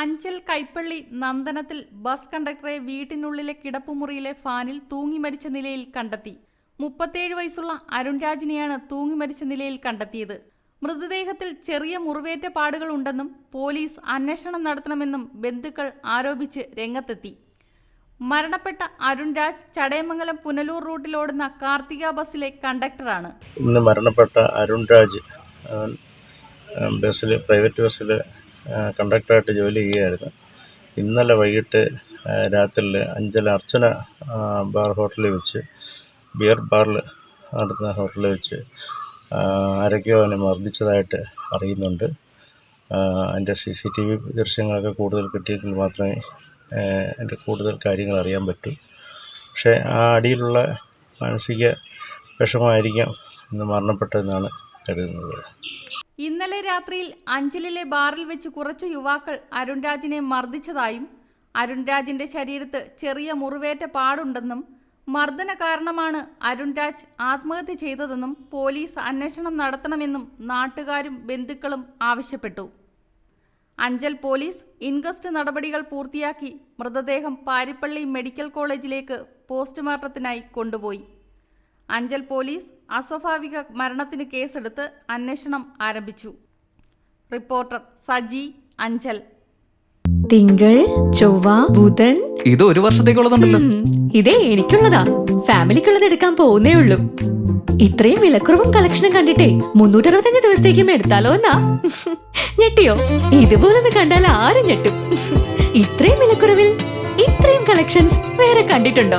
അഞ്ചൽ കൈപ്പള്ളി നന്ദനത്തിൽ ബസ് കണ്ടക്ടറെ വീട്ടിനുള്ളിലെ കിടപ്പുമുറിയിലെ ഫാനിൽ തൂങ്ങി മരിച്ച നിലയിൽ കണ്ടെത്തി. മുപ്പത്തേഴ് വയസ്സുള്ള അരുൺ രാജിനെയാണ് തൂങ്ങി മരിച്ച നിലയിൽ കണ്ടെത്തിയത്. മൃതദേഹത്തിൽ ചെറിയ മുറിവേറ്റ പാടുകൾ ഉണ്ടെന്നും പോലീസ് അന്വേഷണം നടത്തണമെന്നും ബന്ധുക്കൾ ആരോപിച്ച് രംഗത്തെത്തി. മരണപ്പെട്ട അരുൺരാജ് ചടയമംഗലം പുനലൂർ റൂട്ടിലോടുന്ന കാർത്തിക ബസ്സിലെ കണ്ടക്ടറാണ്. ഇന്ന് മരണപ്പെട്ട അരുൺരാജ് ബസ്സിൽ പ്രൈവറ്റ് ബസ്സിൽ കണ്ടക്ടറായിട്ട് ജോലി ചെയ്യുകയായിരുന്നു. ഇന്നലെ വൈകിട്ട് രാത്രിയിൽ അഞ്ചല അർച്ചന ബാർ ഹോട്ടലിൽ വെച്ച് ബിയർ ബാറിൽ നടത്തുന്ന ഹോട്ടലിൽ വെച്ച് ആരൊക്കെയോ അവനെ മർദ്ദിച്ചതായിട്ട് അറിയുന്നുണ്ട്. അതിന്റെ സി സി ടി വി ദൃശ്യങ്ങളൊക്കെ കൂടുതൽ കിട്ടിയെങ്കിൽ മാത്രമേ എന്റെ കൂടുതൽ കാര്യങ്ങൾ അറിയാൻ പറ്റൂ. പക്ഷേ ആ അടിയിലുള്ള മാനസിക വിഷമമായിരിക്കാം ഇന്ന് മരണപ്പെട്ടതെന്നാണ് കരുതുന്നത്. ഇന്നലെ രാത്രിയിൽ അഞ്ചലിലെ ബാറിൽ വെച്ച് കുറച്ച് യുവാക്കൾ അരുൺരാജിനെ മർദ്ദിച്ചതായും അരുൺരാജിന്റെ ശരീരത്ത് ചെറിയ മുറിവേറ്റ പാടുണ്ടെന്നും മർദ്ദന കാരണമാണ് അരുൺരാജ് ആത്മഹത്യ ചെയ്തതെന്നും പോലീസ് അന്വേഷണം നടത്തണമെന്നും നാട്ടുകാരും ബന്ധുക്കളും ആവശ്യപ്പെട്ടു. അഞ്ചൽ പോലീസ് ഇൻക്വസ്റ്റ് നടപടികൾ പൂർത്തിയാക്കി മൃതദേഹം പാരിപ്പള്ളി മെഡിക്കൽ കോളേജിലേക്ക് പോസ്റ്റ്മോർട്ടത്തിനായി കൊണ്ടുപോയി. അഞ്ചൽ പോലീസ് അസ്വാഭാവിക മരണത്തിന് കേസെടുത്ത് അന്വേഷണം ആരംഭിച്ചു. റിപ്പോർട്ടർ സജി അഞ്ചൽ. തിങ്കൾ ചൊവ്വ ബുധൻ. ഇത് ഒരു വർഷത്തേക്കുള്ളതുണ്ടല്ലോ. ഇതേ എനിക്കുള്ളതാ. ഫാമിലിക്കുള്ളത് എടുക്കാൻ പോകുന്നേ ഉള്ളൂ. ഇത്രയും വിലക്കുറവും കളക്ഷനും കണ്ടിട്ടേ മുന്നൂറ്ററുപത്തഞ്ച് ദിവസത്തേക്കും എടുത്താലോ എന്നാ? ഞെട്ടിയോ? ഇതുപോലൊന്ന് കണ്ടാൽ ആരും ഞെട്ടും. ഇത്രയും വിലക്കുറവിൽ ഇത്രയും കളക്ഷൻസ് വേറെ കണ്ടിട്ടുണ്ടോ?